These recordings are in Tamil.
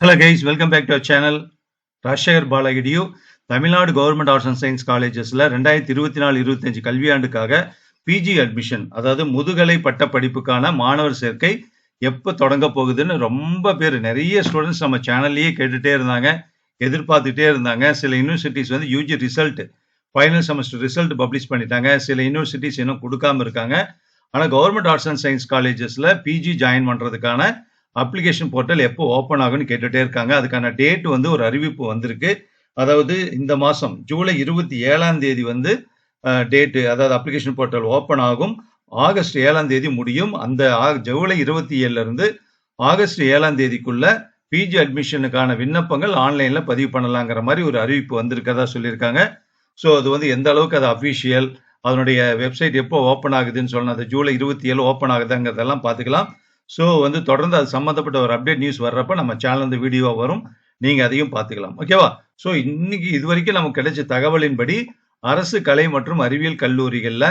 Hello guys welcome back to our channel Rajasekar பாலகிடியு Tamil Nadu government arts and science காலேஜஸில் ரெண்டாயிரத்தி இருபத்தி நாலு இருபத்தஞ்சு கல்வியாண்டுக்காக பிஜி அட்மிஷன் அதாவது முதுகலை பட்ட படிப்புக்கான மாணவர் சேர்க்கை எப்போ தொடங்க போகுதுன்னு ரொம்ப பேர் நிறைய ஸ்டூடெண்ட்ஸ் நம்ம சேனல்லையே கேட்டுகிட்டே இருந்தாங்க எதிர்பார்த்துட்டே இருந்தாங்க. சில யூனிவர்சிட்டிஸ் வந்து UG result final semester result publish பண்ணிட்டாங்க. சில யூனிவர்சிட்டிஸ் இன்னும் கொடுக்காம இருக்காங்க. ஆனால் கவர்மெண்ட் ஆர்ட்ஸ் அண்ட் சயின்ஸ் காலேஜஸில் பிஜி ஜாயின் பண்ணுறதுக்கான அப்ளிகேஷன் போர்ட்டல் எப்போ ஓப்பன் ஆகும்னு கேட்டுகிட்டே இருக்காங்க. அதுக்கான டேட் வந்து ஒரு அறிவிப்பு வந்திருக்கு. அதாவது இந்த மாதம் ஜூலை இருபத்தி ஏழாம் தேதி வந்து டேட்டு அதாவது அப்ளிகேஷன் போர்ட்டல் ஓப்பன் ஆகும். ஆகஸ்ட் ஏழாம் தேதி முடியும். அந்த ஆ- ஜூலை இருபத்தி ஏழுல இருந்து ஆகஸ்ட் ஏழாம் தேதிக்குள்ள பிஜி அட்மிஷனுக்கான விண்ணப்பங்கள் ஆன்லைனில் பதிவு பண்ணலாங்கிற மாதிரி ஒரு அறிவிப்பு வந்திருக்கதா சொல்லியிருக்காங்க. ஸோ அது வந்து எந்த அளவுக்கு அது அஃபிஷியல் அதனுடைய வெப்சைட் எப்போ ஓப்பன் ஆகுதுன்னு சொல்லணும் அது ஜூலை இருபத்தி ஏழு ஓப்பன் ஆகுதுங்கிறதெல்லாம் பார்த்துக்கலாம். ஸோ வந்து தொடர்ந்து அது சம்மந்தப்பட்ட ஒரு அப்டேட் நியூஸ் வர்றப்ப நம்ம சேனல் இந்த வீடியோ வரும். நீங்க அதையும் பார்த்துக்கலாம். ஓகேவா ஸோ இன்னைக்கு இது வரைக்கும் நமக்கு கிடைச்ச தகவலின்படி அரசு கலை மற்றும் அறிவியல் கல்லூரிகளில்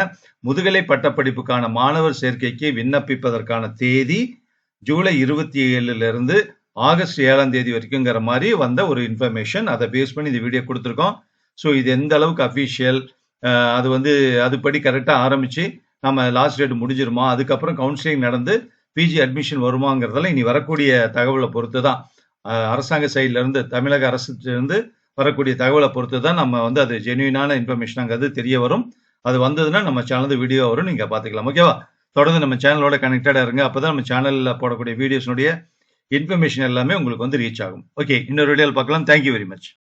முதுகலை பட்டப்படிப்புக்கான மாணவர் சேர்க்கைக்கு விண்ணப்பிப்பதற்கான தேதி ஜூலை இருபத்தி ஏழுலேருந்து ஆகஸ்ட் ஏழாம் தேதி வரைக்குங்கிற மாதிரி வந்த ஒரு இன்ஃபர்மேஷன் அதை பேஸ் பண்ணி இந்த வீடியோ கொடுத்துருக்கோம். ஸோ இது எந்த அளவுக்கு அஃபிஷியல் அது வந்து அதுபடி கரெக்டாக ஆரம்பித்து நம்ம லாஸ்ட் டேட் முடிஞ்சிருமா? அதுக்கப்புறம் கவுன்சிலிங் நடந்து பிஜி அட்மிஷன் வருமாங்கிறதெல்லாம் இனி வரக்கூடிய தகவலை பொறுத்து தான் அரசாங்க சைட்லேருந்து தமிழக அரசுலேருந்து வரக்கூடிய தகவலை பொறுத்து தான் நம்ம வந்து அது ஜென்யூனான இன்ஃபர்மேஷனாங்கிறது தெரிய வரும். அது வந்ததுன்னா நம்ம சேனல் வீடியோ வரும் நீங்கள் பார்த்துக்கலாம். ஓகேவா தொடர்ந்து நம்ம சேனலோட கனெக்டடாக இருங்க. அப்பதான் நம்ம சேனலில் போடக்கூடிய வீடியோஸ்னுடைய இன்ஃபர்மேஷன் எல்லாமே உங்களுக்கு வந்து ரீச் ஆகும். ஓகே இன்னொரு வீடியோவில் பார்க்கலாம். Thank you very much